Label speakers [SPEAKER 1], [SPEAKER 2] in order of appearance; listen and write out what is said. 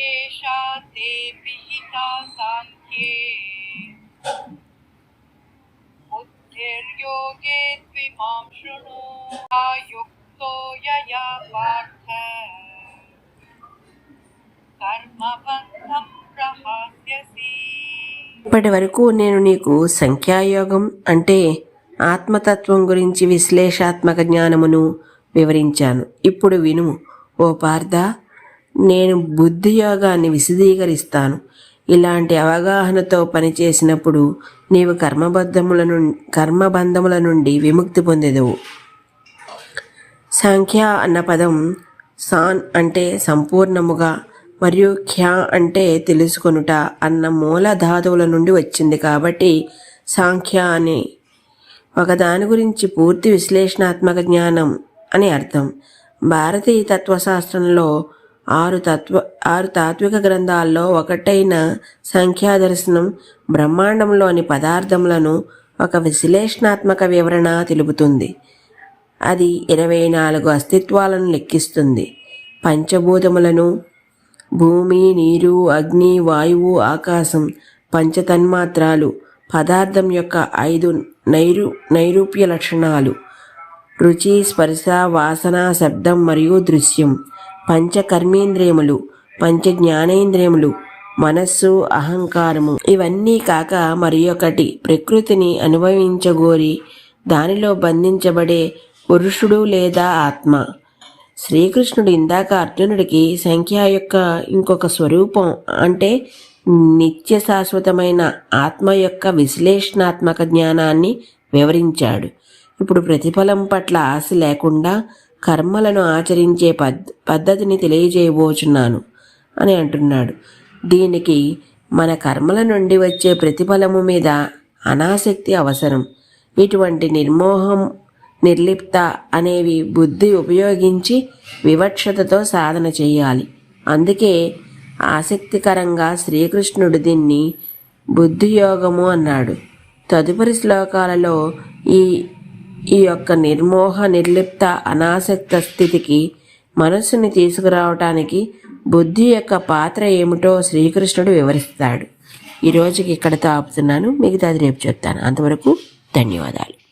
[SPEAKER 1] एषा ते पिहिता साङ्ख्ये बुद्धिर्योगे त्विमां शृणु युक्तो यया पार्थ। कर्मबन्धं प्रहास्यसि।
[SPEAKER 2] ఇప్పటి వరకు నేను నీకు సంఖ్యాయోగం అంటే ఆత్మతత్వం గురించి విశ్లేషాత్మక జ్ఞానమును వివరించాను. ఇప్పుడు విను ఓ పార్థ నేను బుద్ధి యోగాన్ని విశదీకరిస్తాను. ఇలాంటి అవగాహనతో పనిచేసినప్పుడు నీవు కర్మబద్ధముల నుండి కర్మబంధముల నుండి విముక్తి పొందేదవు. సంఖ్య అన్న పదం సాన్ అంటే సంపూర్ణముగా మరియు ఖ్యా అంటే తెలుసుకొనుట అన్న మూల ధాతువుల నుండి వచ్చింది కాబట్టి సాంఖ్య అని. ఒకదాని గురించి పూర్తి విశ్లేషణాత్మక జ్ఞానం అని అర్థం. భారతీయ తత్వశాస్త్రంలో ఆరు తత్వ ఆరు తాత్విక గ్రంథాల్లో ఒకటైన సంఖ్యా దర్శనం బ్రహ్మాండంలోని పదార్థములను ఒక విశ్లేషణాత్మక వివరణ తెలుపుతుంది. అది ఇరవై నాలుగు అస్తిత్వాలను లెక్కిస్తుంది. పంచభూతములను భూమి నీరు అగ్ని వాయువు ఆకాశం పంచతన్మాత్రాలు పదార్థం యొక్క ఐదు నైరు నైరూప్య లక్షణాలు. రుచి స్పర్శ వాసన శబ్దం మరియు దృశ్యం. పంచ కర్మేంద్రియములు పంచ జ్ఞానేంద్రియములు మనస్సు అహంకారము. ఇవన్నీ కాక మరి ఒకటి ప్రకృతిని అనుభవించగోరి దానిలో బంధించబడే పురుషుడు లేదా ఆత్మ. శ్రీకృష్ణుడు ఇందాక అర్జునుడికి సంఖ్య యొక్క ఇంకొక స్వరూపం అంటే నిత్య శాశ్వతమైన ఆత్మ యొక్క విశ్లేషణాత్మక జ్ఞానాన్ని వివరించాడు. ఇప్పుడు ప్రతిఫలం పట్ల ఆశ లేకుండా కర్మలను ఆచరించే పద్ పద్ధతిని తెలియజేయబోచున్నాను అని అంటున్నాడు. దీనికి మన కర్మల నుండి వచ్చే ప్రతిఫలము మీద అనాసక్తి అవసరం. ఇటువంటి నిర్మోహం నిర్లిప్త అనేవి బుద్ధి ఉపయోగించి వివక్షతతో సాధన చేయాలి. అందుకే ఆసక్తికరంగా శ్రీకృష్ణుడు దీన్ని బుద్ధియోగము అన్నాడు. తదుపరి శ్లోకాలలో ఈ ఈ యొక్క నిర్మోహ నిర్లిప్త అనాసక్త స్థితికి మనస్సుని తీసుకురావటానికి బుద్ధి యొక్క పాత్ర ఏమిటో శ్రీకృష్ణుడు వివరిస్తాడు. ఈ రోజుకి ఇక్కడతో ఆపుతున్నాను. మిగతాది రేపు చెప్తాను. అంతవరకు ధన్యవాదాలు.